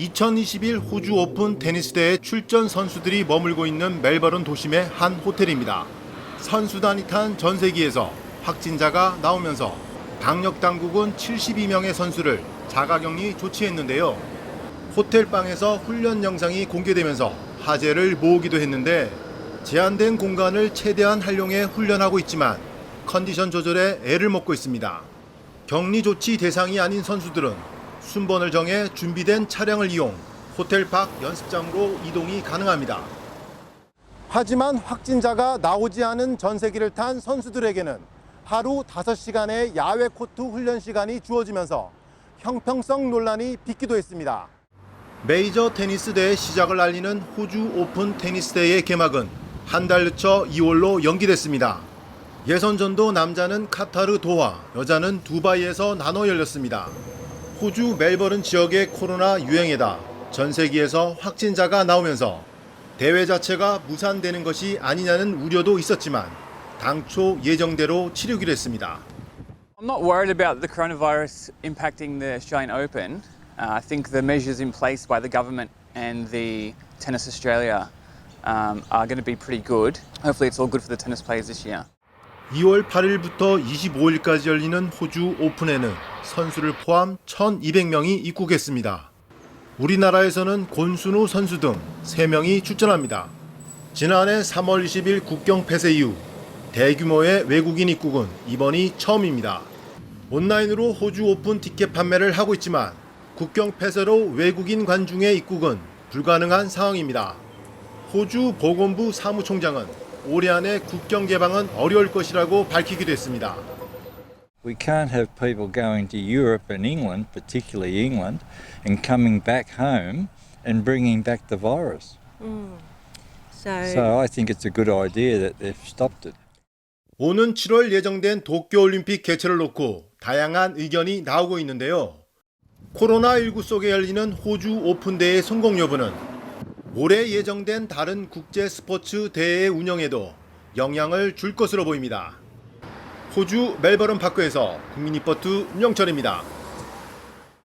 2021 호주 오픈 테니스 대회 출전 선수들이 머물고 있는 멜버른 도심의 한 호텔입니다. 선수단이 탄 전세기에서 확진자가 나오면서 방역 당국은 72명의 선수를 자가격리 조치했는데요. 호텔 방에서 훈련 영상이 공개되면서 화제를 모으기도 했는데 제한된 공간을 최대한 활용해 훈련하고 있지만 컨디션 조절에 애를 먹고 있습니다. 격리 조치 대상이 아닌 선수들은 순번을 정해 준비된 차량을 이용 호텔 밖 연습장으로 이동이 가능합니다. 하지만 확진자가 나오지 않은 전세기를 탄 선수들에게는 하루 5시간의 야외 코트 훈련 시간이 주어지면서 형평성 논란이 빚기도 했습니다. 메이저 테니스 대회 시작을 알리는 호주 오픈 테니스 대회 개막은 한 달 늦춰 2월로 연기됐습니다. 예선전도 남자는 카타르 도하, 여자는 두바이에서 나눠 열렸습니다. 호주 멜버른 지역의 코로나 유행에다 전 세계에서 확진자가 나오면서 대회 자체가 무산되는 것이 아니냐는 우려도 있었지만 당초 예정대로 치르기로 했습니다. I'm not worried about the coronavirus impacting the Australian Open. Uh, I think the measures in place by the government and the Tennis Australia um, are going to be pretty good. Hopefully, it's all good for the tennis players this year. 2월 8일부터 25일까지 열리는 호주 오픈에는 선수를 포함 1,200명이 입국했습니다. 우리나라에서는 권순우 선수 등 3명이 출전합니다. 지난해 3월 20일 국경 폐쇄 이후 대규모의 외국인 입국은 이번이 처음입니다. 온라인으로 호주 오픈 티켓 판매를 하고 있지만 국경 폐쇄로 외국인 관중의 입국은 불가능한 상황입니다. 호주 보건부 사무총장은 올해 안에 국경 개방은 어려울 것이라고 밝히기도 했습니다. We can't have people going to Europe and England, particularly England, and coming back home and bringing back the virus. So, So I think it's a good idea that they've stopped it. 오는 7월 예정된 도쿄올림픽 개최를 놓고 다양한 의견이 나오고 있는데요. 코로나19 속에 열리는 호주 오픈대회 성공 여부는 올해 예정된 다른 국제 스포츠 대회 운영에도 영향을 줄 것으로 보입니다. 호주 멜버른 파크에서 국민리포트 윤영철입니다.